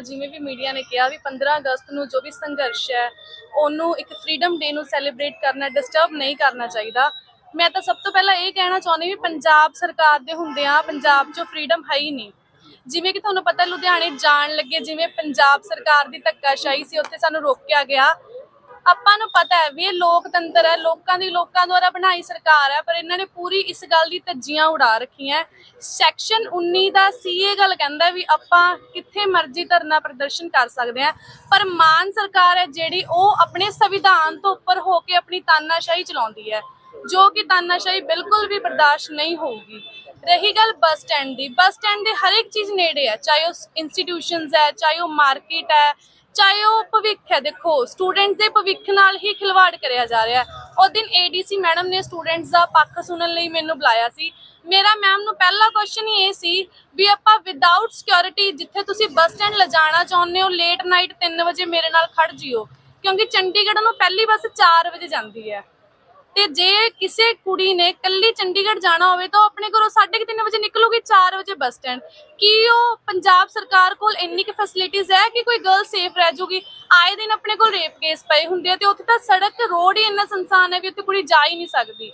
ਜਿਵੇਂ ਵੀ ਮੀਡੀਆ ਨੇ ਕਿਹਾ ਵੀ 15 ਅਗਸਤ ਨੂੰ ਜੋ ਵੀ ਸੰਘਰਸ਼ ਹੈ, ਉਹਨੂੰ ਇੱਕ ਫਰੀडम ਡੇ ਨੂੰ ਸੈਲੀਬ੍ਰੇਟ ਕਰਨਾ ਡਿਸਟਰਬ ਨਹੀਂ ਕਰਨਾ ਚਾਹੀਦਾ। ਮੈਂ ਤਾਂ ਸਭ ਤੋਂ ਪਹਿਲਾਂ ਇਹ ਕਹਿਣਾ ਚਾਹੁੰਦੀ ਵੀ ਪੰਜਾਬ ਸਰਕਾਰ ਦੇ ਹੁੰਦੇ ਆ, ਪੰਜਾਬ 'ਚੋਂ ਫਰੀडम ਹੈ ਹੀ ਨਹੀਂ। ਜਿਵੇਂ ਕਿ ਤੁਹਾਨੂੰ ਪਤਾ ਲੁਧਿਆਣੇ ਜਾਣ ਲੱਗੇ, ਜਿਵੇਂ ਪੰਜਾਬ ਸਰਕਾਰ ਦੀ ਧੱਕਾਸ਼ਾਹੀ ਸੀ, ਉੱਥੇ ਸਾਨੂੰ ਰੋਕਿਆ ਗਿਆ। ਆਪਾਂ ਨੂੰ ਪਤਾ ਹੈ ਵੀ ਇਹ ਲੋਕਤੰਤਰ ਹੈ, ਲੋਕਾਂ ਦੀ ਲੋਕਾਂ ਦੁਆਰਾ ਬਣਾਈ ਸਰਕਾਰ ਹੈ, ਪਰ ਇਹਨਾਂ ਨੇ ਪੂਰੀ ਇਸ ਗੱਲ ਦੀ ਧੱਜੀਆਂ ਉਡਾ ਰੱਖੀਆਂ ਸੈਕਸ਼ਨ 19 ਦਾ ਸੀ ਇਹ ਗੱਲ ਕਹਿੰਦਾ ਵੀ ਆਪਾਂ ਕਿੱਥੇ ਮਰਜ਼ੀ ਧਰਨਾ ਪ੍ਰਦਰਸ਼ਨ ਕਰ ਸਕਦੇ ਹਾਂ, ਪਰ ਮਾਨ ਸਰਕਾਰ ਹੈ ਜਿਹੜੀ ਉਹ ਆਪਣੇ ਸੰਵਿਧਾਨ ਤੋਂ ਉੱਪਰ ਹੋ ਕੇ ਆਪਣੀ ਤਾਨਾਸ਼ਾਹੀ ਚਲਾਉਂਦੀ ਹੈ, ਜੋ ਕਿ ਤਾਨਾਸ਼ਾਹੀ ਬਿਲਕੁਲ ਵੀ ਬਰਦਾਸ਼ਤ ਨਹੀਂ ਹੋਊਗੀ। ਰਹੀ ਗੱਲ ਬੱਸ ਸਟੈਂਡ ਦੀ, ਬੱਸ ਸਟੈਂਡ ਦੇ ਹਰ ਇੱਕ ਚੀਜ਼ ਨੇੜੇ ਹੈ, ਚਾਹੇ ਉਹ ਇੰਸਟੀਟਿਊਸ਼ਨਸ ਹੈ, ਚਾਹੇ ਉਹ ਮਾਰਕੀਟ ਹੈ ਚਾਹੇ ਉਹ ਭਵਿੱਖ ਹੈ, ਦੇਖੋ ਸਟੂਡੈਂਟਸ ਦੇ ਭਵਿੱਖ ਨਾਲ ਹੀ ਖਿਲਵਾੜ ਕਰਿਆ ਜਾ ਰਿਹਾ ਹੈ। ਉਹ ਦਿਨ ਏਡੀਸੀ ਮੈਡਮ ਨੇ ਸਟੂਡੈਂਟਸ ਦਾ ਪੱਖ ਸੁਣਨ ਲਈ ਮੈਨੂੰ ਬੁਲਾਇਆ ਸੀ। ਮੇਰਾ ਮੈਮ ਨੂੰ ਪਹਿਲਾ ਕੁਐਸਚਨ ਹੀ ਇਹ ਸੀ ਵੀ ਆਪਾਂ ਵਿਦਆਊਟ ਸਿਕਿਉਰਿਟੀ ਜਿੱਥੇ ਤੁਸੀਂ ਬੱਸ ਸਟੈਂਡ ਲਿਜਾਣਾ ਚਾਹੁੰਦੇ ਹੋ ਲੇਟ ਨਾਈਟ 3 ਵਜੇ ਮੇਰੇ ਨਾਲ ਖੜ ਜਿਓ। ਕਿਉਂਕਿ ਚੰਡੀਗੜ੍ਹ ਨੂੰ ਪਹਿਲੀ ਬੱਸ 4 ਵਜੇ ਜਾਂਦੀ ਹੈ। ਤੇ ਜੇ ਕਿਸੇ ਕੁੜੀ ਨੇ ਕੱਲੀ ਚੰਡੀਗੜ੍ਹ ਜਾਣਾ ਹੋਵੇ ਤਾਂ ਉਹ ਆਪਣੇ ਘਰੋਂ 3:30 ਵਜੇ ਨਿਕਲੂਗੀ 4 ਵਜੇ ਬੱਸ ਸਟੈਂਡ ਕੀ ਉਹ ਪੰਜਾਬ ਸਰਕਾਰ ਕੋਲ ਇੰਨੀ ਕਿ ਫੈਸਿਲਿਟੀਜ਼ ਹੈ ਕਿ ਕੋਈ ਗਰਲ ਸੇਫ ਰਹਿ ਜੂਗੀ? ਆਏ ਦਿਨ ਆਪਣੇ ਕੋਲ ਰੇਪ ਕੇਸ ਪਏ ਹੁੰਦੇ ਆ ਤੇ ਉੱਥੇ ਤਾਂ ਸੜਕ ਰੋਡ ਹੀ ਇੰਨਾ ਸੰਸਾਨ ਹੈ ਵੀ ਉੱਥੇ ਕੁੜੀ ਜਾ ਹੀ ਨਹੀਂ ਸਕਦੀ।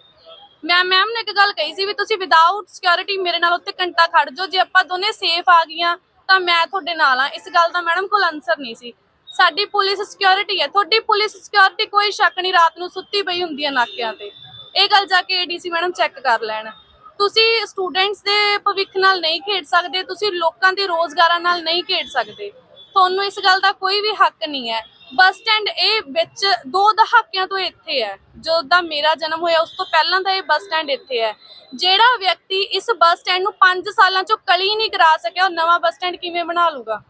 ਮੈਂ ਮੈਮ ਨੇ ਇੱਕ ਗੱਲ ਕਹੀ ਸੀ ਵੀ ਤੁਸੀਂ ਵਿਦਆਊਟ ਸਿਕਿਉਰਿਟੀ ਮੇਰੇ ਨਾਲ ਉੱਥੇ ਘੰਟਾ ਖੜ ਜਾਓ। ਜੇ ਆਪਾਂ ਦੋਨੇ ਸੇਫ ਆ ਗਈਆਂ ਤਾਂ ਮੈਂ ਤੁਹਾਡੇ ਨਾਲ ਆ ਇਸ ਗੱਲ ਦਾ ਮੈਡਮ ਕੋਲ ਆਨਸਰ ਨਹੀਂ ਸੀ। ਸਾਡੀ ਪੁਲਿਸ ਸਿਕਿਉਰਿਟੀ ਹੈ। ਤੁਹਾਡੀ ਪੁਲਿਸ ਸਿਕਿਉਰਿਟੀ ਕੋਈ ਸ਼ੱਕ ਨਹੀਂ, ਰਾਤ ਨੂੰ ਸੁੱਤੀ ਪਈ ਹੁੰਦੀ ਹੈ ਨਾਕਿਆਂ ਤੇ। ਇਹ ਗੱਲ ਜਾ ਕੇ ਏਡੀਸੀ ਮੈਡਮ ਚੈੱਕ ਕਰ ਲੈਣ। ਤੁਸੀਂ ਸਟੂਡੈਂਟਸ ਦੇ ਭਵਿੱਖ ਨਾਲ ਨਹੀਂ ਖੇਡ ਸਕਦੇ, ਤੁਸੀਂ ਲੋਕਾਂ ਦੇ ਰੋਜ਼ਗਾਰਾਂ ਨਾਲ ਨਹੀਂ ਖੇਡ ਸਕਦੇ। ਤੁਹਾਨੂੰ ਇਸ ਗੱਲ ਦਾ ਕੋਈ ਵੀ ਹੱਕ ਨਹੀਂ ਹੈ। ਬੱਸ ਸਟੈਂਡ ਇਹ ਵਿੱਚ ਦੋ ਦਹਾਕਿਆਂ ਤੋਂ ਇੱਥੇ ਹੈ। ਜਦੋਂ ਦਾ ਮੇਰਾ ਜਨਮ ਹੋਇਆ, ਉਸ ਤੋਂ ਪਹਿਲਾਂ ਦਾ ਇਹ ਬੱਸ ਸਟੈਂਡ ਇੱਥੇ ਹੈ। ਜਿਹੜਾ ਵਿਅਕਤੀ ਇਸ ਬੱਸ ਸਟੈਂਡ ਨੂੰ 5 ਸਾਲਾਂ ਚੋਂ ਕਲੀ ਨਹੀਂ ਕਰਾ ਸਕਿਆ, ਉਹ ਨਵਾਂ ਬੱਸ ਸਟੈਂਡ ਕਿਵੇਂ ਬਣਾ ਲੂਗਾ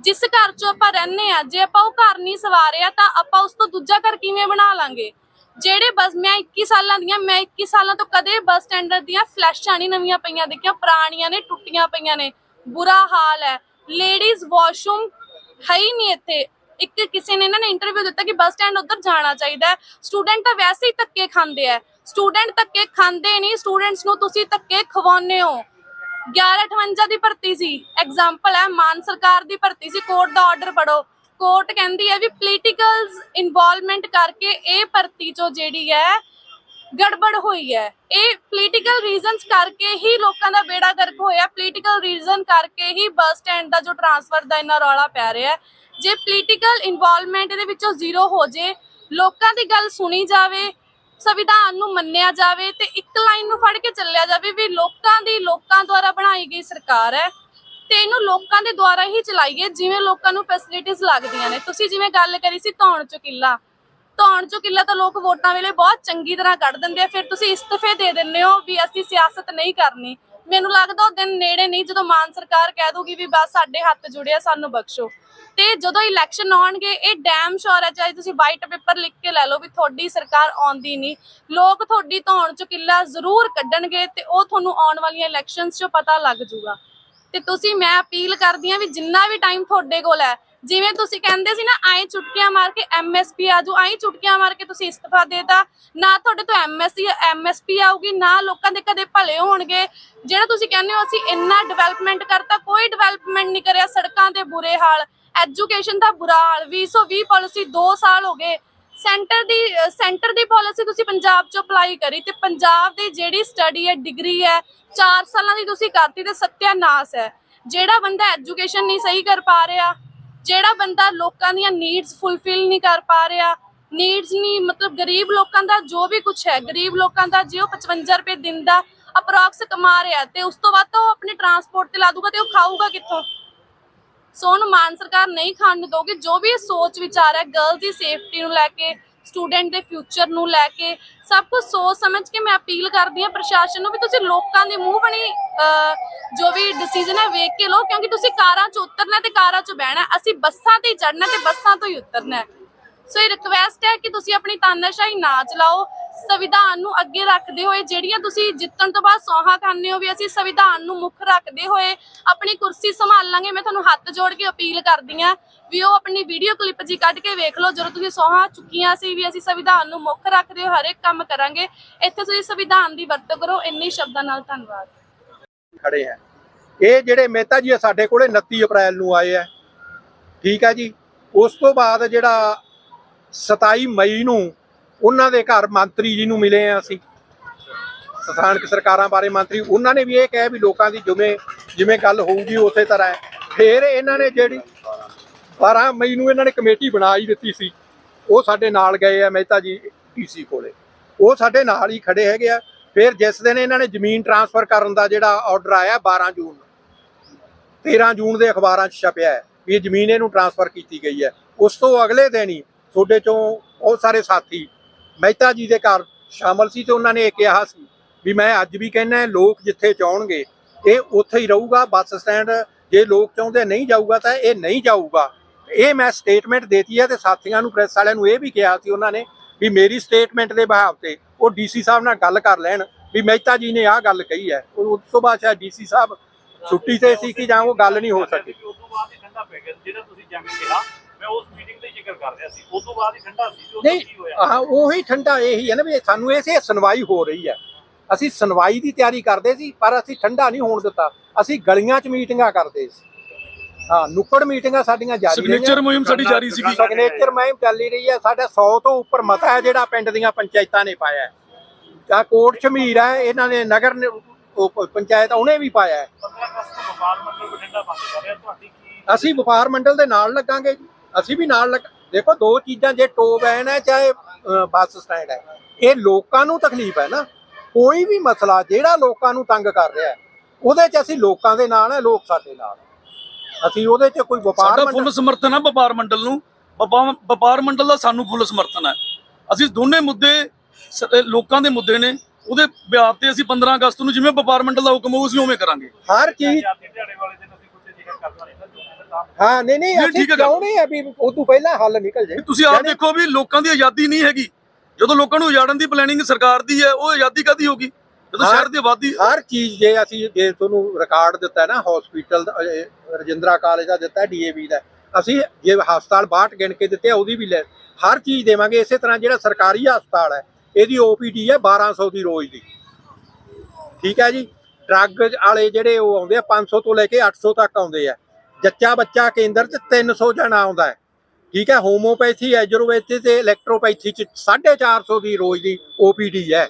ਜਿਸ ਘਰ 'ਚ ਆਪਾਂ ਰਹਿੰਦੇ ਆ, ਜੇ ਆਪਾਂ ਉਹ ਘਰ ਨਹੀਂ ਸਵਾਰਿਆ ਤਾਂ ਆਪਾਂ ਉਸ ਤੋਂ ਦੂਜਾ ਘਰ ਕਿਵੇਂ ਬਣਾ ਲਾਂਗੇ? ਜਿਹੜੇ ਬਸ ਮੈਂ 21 ਸਾਲਾਂ ਦੀਆਂ, ਮੈਂ 21 ਸਾਲਾਂ ਤੋਂ ਕਦੇ ਬੱਸ ਸਟੈਂਡਰ ਦੀਆਂ ਫਲੈਸ਼ਾਂ ਨਹੀਂ ਨਵੀਆਂ ਪਈਆਂ ਦੇਖੀਆਂ, ਪੁਰਾਣੀਆਂ ਨੇ, ਟੁੱਟੀਆਂ ਪਈਆਂ ਨੇ। ਬੁਰਾ ਹਾਲ ਹੈ। ਲੇਡੀਜ਼ ਵਾਸ਼ਰੂਮ ਹੈ ਹੀ ਨਹੀਂ ਇੱਥੇ। ਇੱਕ ਕਿਸੇ ਨੇ ਇਹਨਾਂ ਨੇ ਇੰਟਰਵਿਊ ਦਿੱਤਾ ਕਿ ਬੱਸ ਸਟੈਂਡ ਉੱਧਰ ਜਾਣਾ ਚਾਹੀਦਾ ਸਟੂਡੈਂਟ ਤਾਂ ਵੈਸੇ ਹੀ ਧੱਕੇ ਖਾਂਦੇ ਆ। ਸਟੂਡੈਂਟ ਧੱਕੇ ਖਾਂਦੇ ਨਹੀਂ। ਸਟੂਡੈਂਟਸ ਨੂੰ ਤੁਸੀਂ ਧੱਕੇ ਖਵਾਉਂਦੇ ਹੋ। 1158 ਦੀ ਭਰਤੀ ਸੀ। ਐਗਜ਼ਾਮਪਲ ਹੈ, ਮਾਨ ਸਰਕਾਰ ਦੀ ਭਰਤੀ ਸੀ ਕੋਰਟ ਦਾ ਆਰਡਰ ਪੜੋ ਕੋਰਟ ਕਹਿੰਦੀ ਹੈ ਵੀ ਪੋਲੀਟੀਕਲਸ ਇਨਵੋਲਵਮੈਂਟ ਕਰਕੇ ਇਹ ਭਰਤੀ ਚੋਂ ਜਿਹੜੀ ਹੈ, ਗੜਬੜ ਹੋਈ ਹੈ। ਇਹ ਪੋਲੀਟੀਕਲ ਰੀਜ਼ਨਸ ਕਰਕੇ ਹੀ ਲੋਕਾਂ ਦਾ ਬੇੜਾ ਗਰਕ ਹੋਇਆ। ਪੋਲੀਟੀਕਲ ਰੀਜ਼ਨ ਕਰਕੇ ਹੀ ਬੱਸ ਸਟੈਂਡ ਦਾ ਜੋ ਟਰਾਂਸਫਰ ਦਾ ਇੰਨਾ ਰੌਲਾ ਪੈ ਰਿਹਾ ਜੇ ਪੋਲੀਟੀਕਲ ਇਨਵੋਲਵਮੈਂਟ ਦੇ ਵਿੱਚੋਂ ਜ਼ੀਰੋ ਹੋ ਜੇ, ਲੋਕਾਂ ਦੀ ਗੱਲ ਸੁਣੀ ਜਾਵੇ ਸੰਵਿਧਾਨ ਨੂੰ ਮੰਨਿਆ ਜਾਵੇ ਤੇ ਇੱਕ ਲਾਈਨ ਨੂੰ ਫੜ ਕੇ ਚੱਲਿਆ ਜਾਵੇ ਵੀ ਲੋਕਾਂ ਦੀ ਲੋਕਾਂ ਦੁਆਰਾ ਬਣਾਈ ਗਈ ਸਰਕਾਰ ਹੈ ਤੇ ਇਹਨੂੰ ਲੋਕਾਂ ਦੇ ਦੁਆਰਾ ਹੀ ਚਲਾਈਏ, ਜਿਵੇਂ ਲੋਕਾਂ ਨੂੰ ਫੈਸਿਲਿਟੀਆਂ ਲੱਗਦੀਆਂ ਨੇ। ਤੁਸੀਂ ਜਿਵੇਂ ਗੱਲ ਕਰੀ ਸੀ ਧੌਣ ਚੋਂ ਕਿੱਲਾ ਧੌਣ ਚੋਂ ਕਿੱਲਾ ਤਾਂ ਲੋਕ ਵੋਟਾਂ ਵੇਲੇ ਬਹੁਤ ਚੰਗੀ ਤਰ੍ਹਾਂ ਕੱਢ ਦਿੰਦੇ ਆ, ਫਿਰ ਤੁਸੀਂ ਇਸਤਫੇ ਦੇ ਦਿੰਦੇ ਹੋ ਵੀ ਅਸੀਂ ਸਿਆਸਤ ਨਹੀਂ ਕਰਨੀ। ਮੈਨੂੰ ਲੱਗਦਾ ਉਹ ਦਿਨ ਨੇੜੇ ਨਹੀਂ, ਜਦੋਂ ਮਾਨ ਸਰਕਾਰ ਕਹਿ ਦੂਗੀ ਵੀ ਬਸ ਸਾਡੇ ਹੱਥ ਜੁੜਿਆ, ਸਾਨੂੰ ਬਖਸ਼ੋ। ਤੇ ਜਦੋਂ ਇਲੈਕਸ਼ਨ ਆਉਣਗੇ, ਇਹ ਡੈਮ ਸ਼ੋਰ ਹੈ, ਚਾਹੇ ਤੁਸੀਂ ਵਾਈਟ ਪੇਪਰ ਲਿਖ ਕੇ ਲੈ ਲਓ ਵੀ ਤੁਹਾਡੀ ਸਰਕਾਰ ਆਉਂਦੀ ਨਹੀਂ। ਲੋਕ ਤੁਹਾਡੀ ਧੌਣ 'ਚ ਕਿੱਲਾ ਜ਼ਰੂਰ ਕੱਢਣਗੇ ਤੇ ਉਹ ਤੁਹਾਨੂੰ ਆਉਣ ਵਾਲੀਆਂ ਇਲੈਕਸ਼ਨਸ 'ਚੋਂ ਪਤਾ ਲੱਗ ਜੂਗਾ। ਤੇ ਤੁਸੀਂ, ਮੈਂ ਅਪੀਲ ਕਰਦੀ ਆ ਵੀ ਜਿੰਨਾ ਵੀ ਟਾਈਮ ਤੁਹਾਡੇ ਕੋਲ ਹੈ ਜਿਵੇਂ ਤੁਸੀਂ ਕਹਿੰਦੇ ਸੀ ਨਾ ਆਏ ਚੁਟਕੀਆਂ ਮਾਰ ਕੇ ਐਮਐਸਪੀ ਆਜੂ ਆਏ ਚੁਟਕੀਆਂ ਮਾਰ ਕੇ ਤੁਸੀਂ ਇਸਤਫਾ ਦੇਤਾ। ਨਾ ਤੁਹਾਡੇ ਤੋਂ ਐਮਐਸਸੀ ਐਮਐਸਪੀ ਆਊਗੀ, ਨਾ ਲੋਕਾਂ ਦੇ ਕਦੇ ਭਲੇ ਹੋਣਗੇ। ਜਿਹੜਾ ਤੁਸੀਂ ਕਹਿੰਦੇ ਹੋ, ਅਸੀਂ ਇੰਨਾ ਡਿਵੈਲਪਮੈਂਟ ਕਰਤਾ, ਕੋਈ ਡਿਵੈਲਪਮੈਂਟ ਨਹੀਂ ਕਰਿਆ, ਸੜਕਾਂ ਦੇ ਬੁਰੇ ਹਾਲ ਐਜੂਕੇਸ਼ਨ ਦਾ ਬੁਰਾ ਹਾਲ 2020 ਪਾਲਿਸੀ 2 ਸਾਲ ਹੋ ਗਏ। ਸੈਂਟਰ ਦੀ ਸੈਂਟਰ ਦੀ ਪਾਲਿਸੀ ਤੁਸੀਂ ਪੰਜਾਬ 'ਚ ਅਪਲਾਈ ਕਰੀ ਤੇ ਪੰਜਾਬ ਦੀ ਜਿਹੜੀ ਸਟੱਡੀ ਹੈ ਡਿਗਰੀ ਹੈ 4 ਸਾਲਾਂ ਦੀ ਤੁਸੀਂ ਕਰਤੀ ਤੇ ਸੱਤਿਆਨਾਸ਼ ਹੈ। ਜਿਹੜਾ ਬੰਦਾ ਐਜੂਕੇਸ਼ਨ ਨਹੀਂ ਸਹੀ ਕਰ ਪਾ ਰਿਹਾ ਜਿਹੜਾ ਬੰਦਾ ਲੋਕਾਂ ਦੀਆਂ ਨੀਡਸ ਫੁੱਲਫਿਲ ਨਹੀਂ ਕਰ ਪਾ ਰਿਹਾ ਨੀਡਸ ਨਹੀਂ, ਮਤਲਬ ਗਰੀਬ ਲੋਕਾਂ ਦਾ ਜੋ ਵੀ ਕੁਝ ਹੈ, ਗਰੀਬ ਲੋਕਾਂ ਦਾ ਜੇ ਉਹ 55 ਰੁਪਏ ਦਿਨ ਦਾ ਅਪਰੋਕਸ ਕਮਾ ਰਿਹਾ ਤੇ ਉਸ ਤੋਂ ਬਾਅਦ ਤਾਂ ਉਹ ਆਪਣੇ ਟਰਾਂਸਪੋਰਟ ਤੇ ਲਾ ਦੂਗਾ ਤੇ ਉਹ ਖਾਊਗਾ ਕਿੱਥੋਂ? ਸੋ ਉਹਨੂੰ ਮਾਨ ਸਰਕਾਰ ਨਹੀਂ ਖਾਣ ਨੂੰ ਦੋਗੇ ਜੋ ਵੀ ਸੋਚ ਵਿਚਾਰ ਹੈ ਗਰਲਸ ਦੀ ਸੇਫਟੀ ਨੂੰ ਲੈ ਕੇ ਸਟੂਡੈਂਟ ਦੇ ਫਿਊਚਰ ਨੂੰ ਲੈ ਕੇ ਸਭ ਕੁਝ ਸੋਚ ਸਮਝ ਕੇ ਮੈਂ ਅਪੀਲ ਕਰਦੀ ਹਾਂ ਪ੍ਰਸ਼ਾਸਨ ਨੂੰ ਵੀ ਤੁਸੀਂ ਲੋਕਾਂ ਦੇ ਮੂੰਹ ਬਣੀ ਜੋ ਵੀ ਡਿਸੀਜਨ ਹੈ ਵੇਖ ਕੇ ਲਓ, ਕਿਉਂਕਿ ਤੁਸੀਂ ਕਾਰਾਂ 'ਚ ਉਤਰਨਾ ਤੇ ਕਾਰਾਂ 'ਚ ਬਹਿਣਾ, ਅਸੀਂ ਬੱਸਾਂ ਤੇ ਹੀ ਚੜਨਾ ਤੇ ਬੱਸਾਂ ਤੋਂ ਹੀ ਉਤਰਨਾ ਸੋ ਇਹ ਰਿਕਵੈਸਟ ਹੈ ਕਿ ਤੁਸੀਂ ਆਪਣੀ ਤਾਨਾਸ਼ਾਹੀ ਨਾ ਚਲਾਓ ਸੰਵਿਧਾਨ ਨੂੰ ਅੱਗੇ ਰੱਖਦੇ ਹੋਏ, ਜਿਹੜੀਆਂ ਤੁਸੀਂ ਜਿੱਤਣ ਤੋਂ ਬਾਅਦ ਸੌਹਾਂ ਖਾਂਦੇ ਹੋ ਵੀ ਅਸੀਂ ਸੰਵਿਧਾਨ ਨੂੰ ਮੁੱਖ ਰੱਖਦੇ ਹੋਏ ਆਪਣੀ ਕੁਰਸੀ ਸੰਭਾਲ ਲਾਂਗੇ, ਮੈਂ ਤੁਹਾਨੂੰ ਹੱਥ ਜੋੜ ਕੇ ਅਪੀਲ ਕਰਦੀ ਹਾਂ ਵੀ ਉਹ ਆਪਣੀ ਵੀਡੀਓ ਕਲਿੱਪ ਜੀ ਕੱਢ ਕੇ ਵੇਖ ਲਓ, ਜਦੋਂ ਤੁਸੀਂ ਸੌਹਾਂ ਚੁੱਕੀਆਂ ਸੀ ਵੀ ਅਸੀਂ ਸੰਵਿਧਾਨ ਨੂੰ ਮੁੱਖ ਰੱਖਦੇ ਹੋਏ ਹਰ ਇੱਕ ਕੰਮ ਕਰਾਂਗੇ। ਇੱਥੇ ਤੁਸੀਂ ਸੰਵਿਧਾਨ ਦੀ ਵਰਤੋਂ ਕਰੋ, ਇੰਨੇ ਸ਼ਬਦਾਂ ਨਾਲ ਧੰਨਵਾਦ। ਖੜੇ ਹੈ। ਇਹ ਜਿਹੜੇ ਮਹਿਤਾ ਜੀ ਸਾਡੇ ਕੋਲੇ 29 ਅਪ੍ਰੈਲ ਨੂੰ ਆਏ ਆ। ਠੀਕ ਹੈ ਜੀ। ਉਸ ਤੋਂ ਬਾਅਦ ਜਿਹੜਾ 27 ਮਈ ਨੂੰ ਉਹਨਾਂ ਦੇ ਘਰ ਮੰਤਰੀ ਜੀ ਨੂੰ ਮਿਲੇ ਆ ਅਸੀਂ। ਸਥਾਨਕ ਸਰਕਾਰਾਂ ਬਾਰੇ ਮੰਤਰੀ, ਉਹਨਾਂ ਨੇ ਵੀ ਇਹ ਕਿਹਾ ਵੀ ਲੋਕਾਂ ਦੀ ਜਿਵੇਂ ਜਿਵੇਂ ਗੱਲ ਹੋਊਗੀ ਉਸੇ ਤਰ੍ਹਾਂ ਹੈ ਫਿਰ ਇਹਨਾਂ ਨੇ ਜਿਹੜੀ 12 ਮਈ ਨੂੰ ਇਹਨਾਂ ਨੇ ਕਮੇਟੀ ਬਣਾ ਹੀ ਦਿੱਤੀ ਸੀ, ਉਹ ਸਾਡੇ ਨਾਲ ਗਏ ਆ ਮਹਿਤਾ ਜੀ ਡੀਸੀ ਕੋਲੇ। ਉਹ ਸਾਡੇ ਨਾਲ ਹੀ ਖੜੇ ਹੈਗੇ ਆ। ਫਿਰ ਜਿਸ ਦਿਨ ਇਹਨਾਂ ਨੇ ਜ਼ਮੀਨ ਟਰਾਂਸਫਰ ਕਰਨ ਦਾ ਜਿਹੜਾ ਆਰਡਰ ਆਇਆ 12 ਜੂਨ ਨੂੰ 13 ਜੂਨ ਦੇ ਅਖਬਾਰਾਂ 'ਚ ਛਪਿਆ ਹੈ ਵੀ ਇਹ ਜ਼ਮੀਨ ਇਹਨੂੰ ਟਰਾਂਸਫਰ ਕੀਤੀ ਗਈ ਹੈ। ਉਸ ਤੋਂ ਅਗਲੇ ਦਿਨ ਹੀ ਤੁਹਾਡੇ ਚੋਂ ਬਹੁਤ ਸਾਰੇ ਸਾਥੀ ਮਹਿਤਾ ਜੀ ਦੇ ਘਰ ਸ਼ਾਮਲ ਸੀ ਤੇ ਉਹਨਾਂ ਨੇ ਇਹ ਕਿਹਾ ਸੀ ਵੀ ਮੈਂ ਅੱਜ ਵੀ ਕਹਿੰਦਾ ਲੋਕ ਜਿੱਥੇ ਚਾਹਣਗੇ, ਇਹ ਉੱਥੇ ਹੀ ਰਹੂਗਾ, ਬੱਸ ਸਟੈਂਡ ਜੇ ਲੋਕ ਚਾਹੁੰਦੇ ਨਹੀਂ ਜਾਊਗਾ ਤਾਂ ਇਹ ਨਹੀਂ ਜਾਊਗਾ। ਇਹ ਮੈਂ ਸਟੇਟਮੈਂਟ ਦੇਤੀ ਹੈ ਤੇ ਸਾਥੀਆਂ ਨੂੰ ਪ੍ਰੈਸ ਵਾਲਿਆਂ ਨੂੰ ਇਹ ਵੀ ਕਿਹਾ ਸੀ ਉਹਨਾਂ ਨੇ ਵੀ ਮੇਰੀ ਸਟੇਟਮੈਂਟ ਦੇ ਬਹਾਵ ਤੇ ਉਹ ਡੀਸੀ ਸਾਹਿਬ ਨਾਲ ਗੱਲ ਕਰ ਲੈਣ ਵੀ ਮਹਿਤਾ ਜੀ ਨੇ ਆਹ ਗੱਲ ਕਹੀ ਹੈ। ਉਸ ਤੋਂ ਬਾਅਦ ਸ਼ਾਇਦ ਡੀਸੀ ਸਾਹਿਬ ਛੁੱਟੀ ਤੇ ਸੀ ਕਿ ਜਾਂ ਉਹ ਗੱਲ ਨਹੀਂ ਹੋ ਸਕੀ। ਉਸ ਤੋਂ ਬਾਅਦ ਠੰਡਾ ਪੈ ਗਿਆ ਜਿਹੜਾ ਤੁਸੀਂ ਜੰਗ ਕਿਹਾ ਮੈਂ ਉਸ ਮੀਟਿੰਗ ਤੇ ਜ਼ਿਕਰ ਕਰ ਰਿਹਾ ਸੀ। ਉਸ ਤੋਂ ਬਾਅਦ ਹੀ ਠੰਡਾ ਸੀ ਉਦੋਂ ਨਹੀਂ ਕੀ ਹੋਇਆ? ਹਾਂ ਉਹੀ ਠੰਡਾ ਇਹੀ ਹੈ ਨਾ ਵੀ ਸਾਨੂੰ ਇਸੇ ਸੁਣਵਾਈ ਹੋ ਰਹੀ ਹੈ। ਅਸੀਂ ਸੁਣਵਾਈ ਦੀ ਤਿਆਰੀ ਕਰਦੇ ਸੀ ਪਰ ਅਸੀਂ ਠੰਡਾ ਨਹੀਂ ਹੋਣ ਦਿੱਤਾ। ਅਸੀਂ ਗਲੀਆਂ 'ਚ ਮੀਟਿੰਗਾਂ ਕਰਦੇ ਸੀ। ਹਾਂ ਨੁੱਕੜ ਮੀਟਿੰਗਾਂ ਸਾਡੀਆਂ ਜਾਰੀ ਸਿਗਨੇਚਰ ਮੁਹਿੰਮ ਸਾਡੀ ਜਾਰੀ ਸੀਗੀ। ਸਿਗਨੇਚਰ ਮੁਹਿੰਮ ਚੱਲੀ ਰਹੀ ਹੈ। ਸਾਡਾ 100 ਤੋਂ ਉੱਪਰ ਮਤਾ ਹੈ ਜਿਹੜਾ ਪਿੰਡ ਦੀਆਂ ਪੰਚਾਇਤਾਂ ਨੇ ਪਾਇਆ ਹੈ। ਆ ਕੋਟ ਸ਼ਮੀਰ ਹੈ ਇਹਨਾਂ ਨੇ ਨਗਰ ਪੰਚਾਇਤ ਉਹਨੇ ਵੀ ਪਾਇਆ ਹੈ। 15 ਅਗਸਤ ਨੂੰ ਵਪਾਰ ਮੰਡਲ ਬਠਿੰਡਾ ਬੰਦ ਕਰ ਰਿਹਾ। ਤੁਹਾਡੀ ਕੀ ਅਸੀਂ ਵਪਾਰ ਮੰਡਲ ਦੇ ਨਾਲ ਲੱਗਾਂਗੇ ਜੀ। ਅਸੀਂ ਵੀ ਨਾਲ ਲੱਗ ਦੇਖੋ ਦੋ ਚੀਜ਼ਾਂ ਜੇ ਟੋ ਵੈਨ ਹੈ ਚਾਹੇ ਬੱਸ ਸਟੈਂਡ ਹੈ ਇਹ ਲੋਕਾਂ ਨੂੰ ਤਕਲੀਫ ਹੈ ਨਾ। ਕੋਈ ਵੀ ਮਸਲਾ ਜਿਹੜਾ ਲੋਕਾਂ ਨੂੰ ਤੰਗ ਕਰ ਰਿਹਾ ਹੈ ਉਹਦੇ 'ਚ ਅਸੀਂ ਲੋਕਾਂ ਦੇ ਨਾਲ ਹੈ ਲੋਕ ਸਾਡੇ ਨਾਲ। ਅਸੀਂ ਉਹਦੇ 'ਚ ਕੋਈ ਵਪਾਰ ਸਾਡਾ ਮੰਡਲ ਫੁੱਲ ਸਮਰਥਨ ਹੈ ਵਪਾਰ ਮੰਡਲ ਨੂੰ। ਵਪਾ- ਵਪਾਰ ਮੰਡਲ ਦਾ ਸਾਨੂੰ ਫੁੱਲ ਸਮਰਥਨ ਹੈ। ਅਸੀਂ ਦੋਨੇ ਮੁੱਦੇ ਸ- ਅਹ ਲੋਕਾਂ ਦੇ ਮੁੱਦੇ ਨੇ। ਉਹਦੇ ਬਿਆਹ ਤੇ ਅਸੀਂ 15 ਅਗਸਤ ਨੂੰ ਜਿਵੇਂ ਵਪਾਰ ਮੰਡਲ ਦਾ ਹੁਕਮ ਹੋਊ ਅਸੀਂ ਉਵੇਂ ਕਰਾਂਗੇ। ਹਰ ਚੀਜ਼ ਹਾਂ ਨਹੀਂ ਨਹੀਂ ਅਸੀਂ। ਚਾਹੁੰਦੇ ਆ ਵੀ ਉਹ ਤੋਂ ਪਹਿਲਾਂ ਹੱਲ ਨਿਕਲ ਜਾਏ ਤੁਸੀਂ ਆਪ ਦੇਖੋ ਵੀ ਲੋਕਾਂ ਦੀ ਆਜ਼ਾਦੀ ਨਹੀਂ ਹੈਗੀ ਜਦੋਂ ਲੋਕਾਂ ਨੂੰ ਉਜਾੜਨ ਦੀ ਪਲੈਨਿੰਗ ਸਰਕਾਰ ਦੀ ਹੈ ਉਹ ਆਜ਼ਾਦੀ ਕਾਦੀ ਹੋਗੀ ਜਦੋਂ। ਸ਼ਹਿਰ ਦੀ ਆਬਾਦੀ ਹਰ ਚੀਜ਼ ਜੇ ਅਸੀਂ ਜੇ ਤੁਹਾਨੂੰ ਰਿਕਾਰਡ ਦਿੱਤਾ ਨਾ ਹਸਪੀਟਲ ਰਜਿੰਦਰਾ ਕਾਲਜ ਦਾ ਦਿੱਤਾ ਡੀਏਵੀ ਦਾ ਅਸੀਂ ਜੇ ਹਸਪਤਾਲ 62 ਗਿਣ ਕੇ ਦਿੱਤੇ ਆ, ਉਹਦੀ ਵੀ ਲੈ ਹਰ ਚੀਜ਼ ਦੇਵਾਂਗੇ ਇਸੇ ਤਰ੍ਹਾਂ ਜਿਹੜਾ ਸਰਕਾਰੀ ਹਸਪਤਾਲ ਹੈ ਇਹਦੀ ਓਪੀਡੀ ਹੈ 1200 ਦੀ ਰੋਜ਼ ਦੀ ਠੀਕ ਹੈ ਜੀ ਡਰੱਗ ਵਾਲੇ ਜਿਹੜੇ ਉਹ ਆਉਂਦੇ ਆ 500 ਤੋਂ ਲੈ ਕੇ 800 ਤੱਕ ਆਉਂਦੇ ਆ ਜੱਚਾ ਬੱਚਾ ਕੇਂਦਰ 'ਚ 300 ਜਣਾ ਆਉਂਦਾ ਹੈ। ਠੀਕ ਹੈ ਹੋਮੋਪੈਥੀ ਐਜਰੋਪੈਥੀ ਤੇ ਇਲੈਕਟ੍ਰੋਪੈਥੀ 'ਚ 450 ਦੀ ਰੋਜ਼ ਦੀ ਓਪੀਡੀ ਹੈ।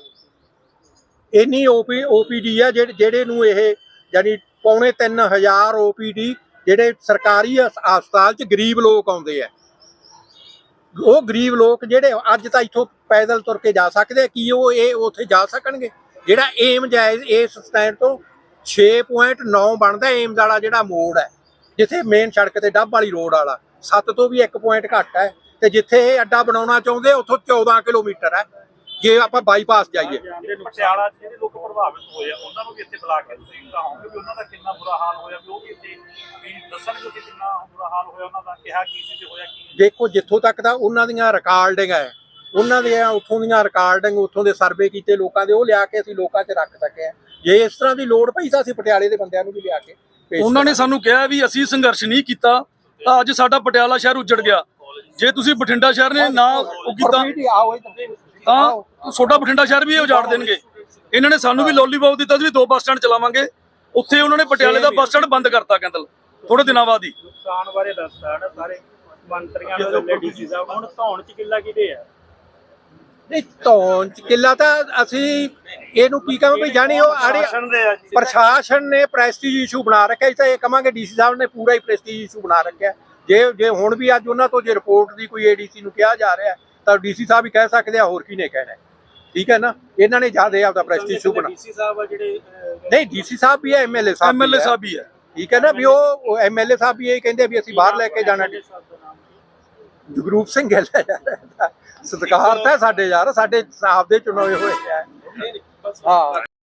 ਇੰਨੀ ਓਪੀ ਓਪੀਡੀ ਹੈ ਜਿਹੜੇ ਜਿਹੜੇ ਨੂੰ ਇਹ ਯਾਨੀ ਪੌਣੇ 3000 ਓਪੀਡੀ ਜਿਹੜੇ ਸਰਕਾਰੀ ਹਸ- ਹਸਪਤਾਲ 'ਚ ਗਰੀਬ ਲੋਕ ਆਉਂਦੇ ਆ ਉਹ ਗਰੀਬ ਲੋਕ ਜਿਹੜੇ ਅੱਜ ਤਾਂ ਇੱਥੋਂ ਪੈਦਲ ਤੁਰ ਕੇ ਜਾ ਸਕਦੇ ਆ, ਕੀ ਉਹ ਇਹ ਉੱਥੇ ਜਾ ਸਕਣਗੇ? ਜਿਹੜਾ ਏਮ ਜਾਇਜ਼ ਇਸ ਸਟੈਂਡ ਤੋਂ 6.9 ਬਣਦਾ ਏਮ ਵਾਲਾ ਜਿਹੜਾ ਮੋੜ ਹੈ। ਜਿੱਥੇ ਮੇਨ ਸੜਕ ਤੇ ਡੱਬ ਵਾਲੀ ਰੋਡ ਵਾਲਾ 7 ਤੋਂ ਵੀ 1 ਪੁਆਇੰਟ ਘੱਟ ਹੈ ਤੇ ਜਿੱਥੇ ਇਹ ਅੱਡਾ ਬਣਾਉਣਾ ਚਾਹੁੰਦੇ ਉੱਥੋਂ 14 ਕਿਲੋਮੀਟਰ ਹੈ। ਜੇ ਆਪਾਂ ਬਾਈਪਾਸ ਜਾਈਏ। ਜਿਹੜੇ ਪਟਿਆਲਾ 'ਚ ਜਿਹੜੇ ਲੋਕ ਪ੍ਰਭਾਵਿਤ ਹੋਏ ਆ ਉਹਨਾਂ ਨੂੰ ਵੀ ਇੱਥੇ ਬੁਲਾ ਕੇ ਤੁਸੀਂ ਕਹੋਗੇ ਵੀ ਉਹਨਾਂ ਦਾ ਕਿੰਨਾ ਬੁਰਾ ਹਾਲ ਹੋਇਆ ਵੀ ਉਹ ਵੀ ਇੱਥੇ ਵੀ ਦੱਸਣਗੇ ਕਿ ਕਿੰਨਾ ਬੁਰਾ ਹਾਲ ਹੋਇਆ ਉਹਨਾਂ ਦਾ ਕਿਹਾ ਕੀ ਸੀ ਤੇ ਹੋਇਆ ਕੀ ਨਹੀਂ। ਦੇਖੋ ਜਿੱਥੋਂ ਤੱਕ ਤਾਂ ਉਹਨਾਂ ਦੀਆਂ ਰਿਕਾਰਡਿੰਗ ਹੈ ਉਹਨਾਂ ਦੇ ਉੱਥੋਂ ਦੀਆਂ ਰਿਕਾਰਡਿੰਗ ਉੱਥੋਂ ਦੇ ਸਰਵੇ ਕੀਤੇ ਲੋਕਾਂ ਦੇ ਉਹ ਲਿਆ ਕੇ ਅਸੀਂ ਲੋਕਾਂ 'ਚ ਰੱਖ ਸਕੇ ਜੇ ਇਸ ਤਰ੍ਹਾਂ ਦੀ ਲੋੜ ਪਈ ਤਾਂ ਅਸੀਂ ਪਟਿਆਲੇ ਦੇ ਬੰਦਿਆਂ ਨੂੰ ਵੀ ਲਿਆ ਕੇ ਉਹਨਾਂ ਨੇ। ਸਾਨੂੰ ਕਿਹਾ ਵੀ ਅਸੀਂ ਸੰਘਰਸ਼ ਨਹੀਂ ਕੀਤਾ ਤਾਂ ਅੱਜ ਸਾਡਾ ਪਟਿਆਲਾ ਸ਼ਹਿਰ ਉੱਜੜ ਗਿਆ। ਜੇ ਤੁਸੀਂ ਬਠਿੰਡਾ ਸ਼ਹਿਰ ਨੇ ਨਾ ਉਹ ਕੀਤਾ। ਤਾਂ। ਤੁਹਾਡਾ ਬਠਿੰਡਾ ਸ਼ਹਿਰ ਵੀ ਇਹ ਉਜਾੜ ਦੇਣਗੇ। ਇਹਨਾਂ ਨੇ ਸਾਨੂੰ ਵੀ ਲੋਲੀਪੌਪ ਦਿੱਤਾ ਸੀ ਵੀ ਦੋ ਬੱਸ ਸਟੈਂਡ ਚਲਾਵਾਂਗੇ। ਉੱਥੇ ਉਹਨਾਂ ਨੇ ਪਟਿਆਲੇ ਦਾ ਬੱਸ ਸਟੈਂਡ ਬੰਦ ਕਰਤਾ ਕਹਿੰਦਲ ਥੋੜੇ ਦਿਨਾਂ ਬਾਅਦ ਹੀ। ਨੁਕਸਾਨ ਬਾਰੇ ਦੱਸਦਾ ਨਾ ਸਾਰੇ ਮੰਤਰੀਆਂ ਨੂੰ ਡੀਸੀ ਸਾਹਿਬ ਹੁਣ ਧੌਣ ਚ ਕਿੱਲਾ ਕਿਤੇ ਆ? ਨਹੀਂ ਧੌਣ ਚ ਕਿੱਲਾ ਤਾਂ ਅਸੀਂ ਇਹਨੂੰ ਕੀ ਕਹਾਂ ਵੀ ਜਾਣੀ ਉਹ ਆੜੇ ਸ਼ਾਸਨ ਦੇ ਆ ਜੀ। ਪ੍ਰਸ਼ਾਸਨ ਨੇ ਪ੍ਰੈਸਟੀਜ ਇਸ਼ੂ ਬਣਾ ਰੱਖਿਆ ਇਸ ਤਾਂ ਇਹ ਕਹਾਂਗੇ ਡੀਸੀ ਸਾਹਿਬ ਨੇ ਪੂਰਾ ਹੀ ਪ੍ਰੈਸਟੀਜ ਇਸ਼ੂ ਬਣਾ ਰੱਖਿਆ। ਜੇ ਜੇ ਹੁਣ ਵੀ ਅੱਜ ਉਹਨਾਂ ਤੋਂ ਜੇ ਰਿਪੋਰਟ ਦੀ ਕੋਈ ਏਡੀਸੀ ਨੂੰ ਕਿਹਾ ਜਾ ਰਿਹਾ ਤਾਂ ਡੀਸੀ ਸਾਹਿਬ ਹੀ ਕਹਿ ਸਕਦੇ ਆ ਹੋਰ ਕੀ ਨੇ ਕਹਿਣਾ। ਹੈ। ਠੀਕ ਹੈ ਨਾ? ਇਹਨਾਂ ਨੇ ਜ਼ਿਆਦਾ ਆਪਦਾ ਪ੍ਰੈਸਟੀਜ ਇਸ਼ੂ ਬਣਾ ਡੀਸੀ ਸਾਹਿਬ ਆ ਜਿਹੜੇ ਅਹ, ਨਹੀਂ ਡੀਸੀ ਸਾਹਿਬ ਵੀ ਹੈ ਐਮਐਲਏ ਸਾਹਿਬ ਵੀ ਐਮਐਲਏ ਹੈ। ਸਾਹਿਬ ਹੀ ਹੈ। ਠੀਕ ਹੈ ਨਾ? ਵੀ ਉਹ ਐਮਐਲਏ ਸਾਹਿਬ ਵੀ ਇਹ ਕਹਿੰਦੇ ਵੀ ਅਸੀਂ ਬਾਹਰ ਲੈ ਕੇ ਜਾਣਾ। ਐਮਐਲਏ ਸਾਹਿਬ ਦਾ ਨਾਮ ਕੀ? ਜਗਰੂਪ ਸਿੰਘ ਗਿੱਲ ਹੈ। ਯਾਰ ਸਤਿਕਾਰ ਤਾਂ ਸਾਡੇ ਯਾਰ ਸਾਡੇ ਸਾਹਿਬ ਦੇ ਚੁਣਾਵੇ ਹੋਏ ਆ। ਹਾਂ।